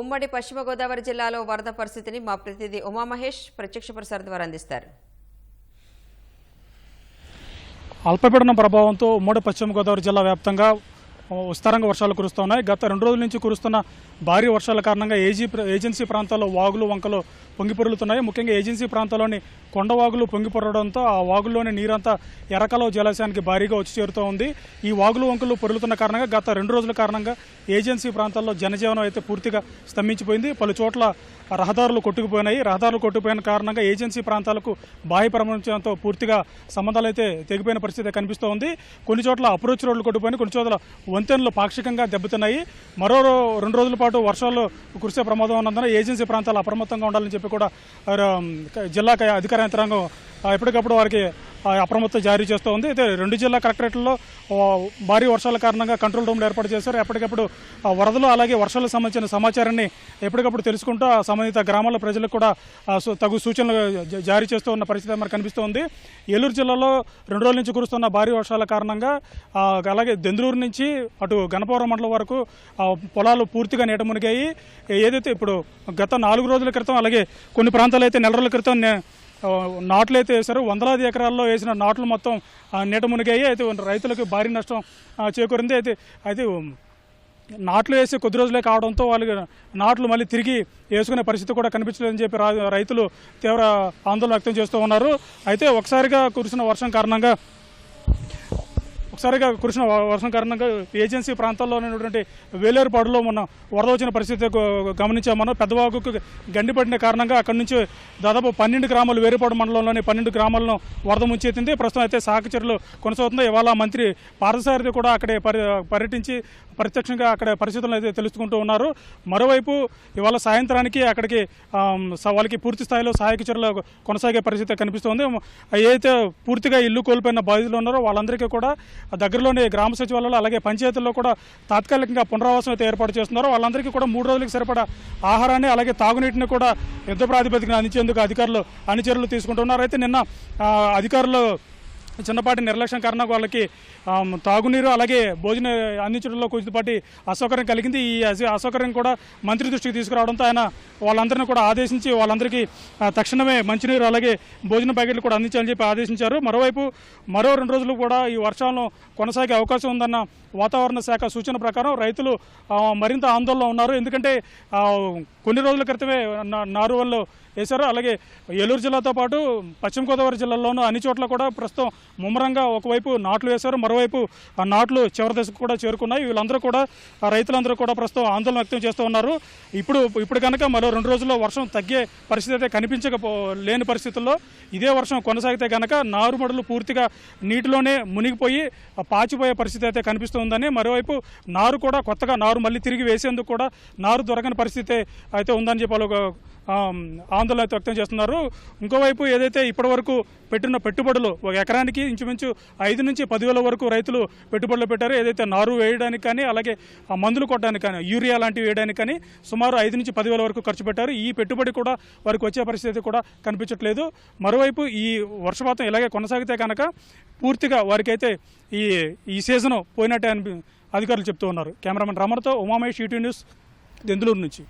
ఉమ్మడి పశ్చిమ గోదావరి జిల్లాలో వరద పరిస్థితిని మా ప్రతినిధి ఉమామహేష్ ప్రత్యక్ష ప్రసారం ద్వారా అందిస్తారు. అల్పపీడనం ప్రభావంతో ఉమ్మడి పశ్చిమ గోదావరి జిల్లా వ్యాప్తంగా విస్తారంగా వర్షాలు కురుస్తున్నాయి. గత రెండు రోజుల నుంచి కురుస్తున్న భారీ వర్షాల కారణంగా ఏజీ ఏజెన్సీ ప్రాంతాల్లో వాగులు వంకలు పొంగిపొరులుతున్నాయి. ముఖ్యంగా ఏజెన్సీ ప్రాంతాల్లోని కొండ వాగులు పొంగిపొరడంతో ఆ వాగుల్లోని నీరంతా ఎరకలో జలాశయానికి భారీగా వచ్చి చేరుతూ ఉంది. ఈ వాగులు వంకలు పొరులుతున్న కారణంగా గత రెండు రోజుల కారణంగా ఏజెన్సీ ప్రాంతాల్లో జనజీవనం అయితే పూర్తిగా స్తంభించిపోయింది. పలు చోట్ల రహదారులు కొట్టుకుపోయినాయి. రహదారులు కొట్టుకుపోయిన కారణంగా ఏజెన్సీ ప్రాంతాలకు బాహ్య ప్రపంచంతో పూర్తిగా సంబంధాలు అయితే తెగిపోయిన పరిస్థితి కనిపిస్తూ ఉంది. కొన్ని చోట్ల అప్రోచ్ రోడ్లు కొట్టుకుపోయిన కొన్ని చోట్ల వంతెనలు పాక్షికంగా దెబ్బతిన్నాయి. మరో రో- రెండు రోజుల పాటు వర్షాలు కురిసే ప్రమాదం ఉన్నందున ఏజెన్సీ ప్రాంతాలు అప్రమత్తంగా ఉండాలని చెప్పి కూడా జిల్లా అధికార అధికార యంత్రాంగం ఎప్పటికప్పుడు వారికి అప్రమత్తం జారీ చేస్తూ ఉంది. అయితే రెండు జిల్లా కలెక్టరేట్లలో భారీ వర్షాల కారణంగా కంట్రోల్ రూమ్లు ఏర్పాటు చేశారు. ఎప్పటికప్పుడు ఆ, వరదలు అలాగే వర్షాలకు సంబంధించిన సమాచారాన్ని ఎప్పటికప్పుడు తెలుసుకుంటూ సంబంధిత గ్రామాల ప్రజలకు కూడా తగు సూచనలు జారీ చేస్తూ ఉన్న పరిస్థితి మనకు కనిపిస్తోంది. ఏలూరు జిల్లాలో రెండు రోజుల నుంచి కురుస్తున్న భారీ వర్షాల కారణంగా అలాగే దెందులూరు నుంచి అటు గణపవరం మండలం వరకు ఆ, పొలాలు పూర్తిగా నీట మునిగాయి. ఏదైతే ఇప్పుడు గత నాలుగు రోజుల క్రితం అలాగే కొన్ని ప్రాంతాలు అయితే నెల రోజుల క్రితం నాట్లు అయితే వేశారు. వందలాది ఎకరాల్లో వేసిన నాట్లు మొత్తం నీట మునిగాయి. అయితే రైతులకు భారీ నష్టం చేకూరింది. అయితే అయితే నాట్లు వేసి కొద్ది రోజులే కావడంతో వాళ్ళకి నాట్లు మళ్ళీ తిరిగి వేసుకునే పరిస్థితి కూడా కనిపించలేదని చెప్పి రా- రైతులు తీవ్ర ఆందోళన వ్యక్తం చేస్తూ ఉన్నారు. అయితే ఒకసారిగా కురిసిన వర్షం కారణంగా ఒకసారిగా కురిసిన వర్షం కారణంగా ఏజెన్సీ ప్రాంతాల్లో ఉన్నటువంటి వేలేరుపాడులో మొన్న వరద వచ్చిన పరిస్థితి గ- గమనించాం మనం. పెద్దవాగుకు గండి పడిన కారణంగా అక్కడి నుంచి దాదాపు పన్నెండు గ్రామాలు వేరుపాడు మండలంలోని పన్నెండు గ్రామాలను వరద ముంచెత్తింది. ప్రస్తుతం అయితే సాహచర్యలు కొనసాగుతుంది ఇవాళ మంత్రి పార్థసారథి కూడా అక్కడే పర్యటించి ప్రత్యక్షంగా అక్కడ పరిస్థితులను అయితే తెలుసుకుంటూ ఉన్నారు. మరోవైపు ఇవాళ సాయంత్రానికి అక్కడికి వాళ్ళకి పూర్తి స్థాయిలో సహాయక చర్యలు కొనసాగే పరిస్థితి కనిపిస్తోంది. ఏదైతే పూర్తిగా ఇల్లు కోల్పోయిన బాధితులు ఉన్నారో వాళ్ళందరికీ కూడా దగ్గరలోని గ్రామ సచివాలయాలు అలాగే పంచాయతీల్లో కూడా తాత్కాలికంగా పునరావాసం అయితే ఏర్పాటు చేస్తున్నారో. వాళ్ళందరికీ కూడా మూడు రోజులకు సరిపడా ఆహారాన్ని అలాగే తాగునీటిని కూడా యుద్ధ ప్రాతిపదికన అందించేందుకు అధికారులు అన్ని చర్యలు తీసుకుంటున్నారు. అయితే నిన్న అధికారులు చిన్నపాటి నిర్లక్ష్యం కారణంగా వాళ్ళకి తాగునీరు అలాగే భోజనం అందించడంలో కొద్దిపాటి అసౌకర్యం కలిగింది. ఈ అస- అసౌకర్యం కూడా మంత్రి దృష్టికి తీసుకురావడంతో ఆయన వాళ్ళందరినీ కూడా ఆదేశించి వాళ్ళందరికీ తక్షణమే మంచినీరు అలాగే భోజన ప్యాకెట్లు కూడా అందించాలని చెప్పి ఆదేశించారు. మరోవైపు మరో రెండు రోజులు కూడా ఈ వర్షాలను కొనసాగే అవకాశం ఉందన్న వాతావరణ శాఖ సూచన ప్రకారం రైతులు మరింత ఆందోళన ఉన్నారు. ఎందుకంటే కొన్ని రోజుల క్రితమే నా- వేశారు. అలాగే ఏలూరు జిల్లాతో పాటు పశ్చిమ గోదావరి జిల్లాలోనూ అన్ని చోట్ల కూడా ప్రస్తుతం ముమ్మరంగా ఒకవైపు నాట్లు వేశారు మరోవైపు ఆ నాట్లు చివరి దశకు కూడా చేరుకున్నాయి. వీళ్ళందరూ కూడా రైతులందరూ కూడా ప్రస్తుతం ఆందోళన వ్యక్తం చేస్తూ ఉన్నారు. ఇప్పుడు ఇప్పుడు కనుక మరో రెండు రోజుల్లో వర్షం తగ్గే పరిస్థితి అయితే కనిపించకపో లేని పరిస్థితుల్లో ఇదే వర్షం కొనసాగితే కనుక నారుమడులు పూర్తిగా నీటిలోనే మునిగిపోయి పాచిపోయే పరిస్థితి అయితే కనిపిస్తుందని మరోవైపు నారు కూడా కొత్తగా నారు మళ్ళీ తిరిగి వేసేందుకు కూడా నారు దొరకని పరిస్థితి అయితే ఉందని చెప్పి ఒక, ఆందోళన అయితే వ్యక్తం చేస్తున్నారు. ఇంకోవైపు ఏదైతే ఇప్పటివరకు పెట్టిన పెట్టుబడులు ఒక ఎకరానికి ఇంచుమించు ఐదు నుంచి పదివేల వరకు రైతులు పెట్టుబడులు పెట్టారు. ఏదైతే నారు వేయడానికి కానీ అలాగే ఆ మందులు కొట్టడానికి కానీ యూరియా లాంటివి వేయడానికి కానీ సుమారు ఐదు నుంచి పదివేల వరకు ఖర్చు పెట్టారు. ఈ పెట్టుబడి కూడా వారికి వచ్చే పరిస్థితి కూడా కనిపించట్లేదు. మరోవైపు ఈ వర్షపాతం ఇలాగే కొనసాగితే కనుక పూర్తిగా వారికైతే ఈ ఈ సీజను పోయినట్టే అని అధికారులు చెప్తూ ఉన్నారు. కెమెరామెన్ రమణతో ఉమామేష్ ఈటీ న్యూస్ దెందులూరు నుంచి.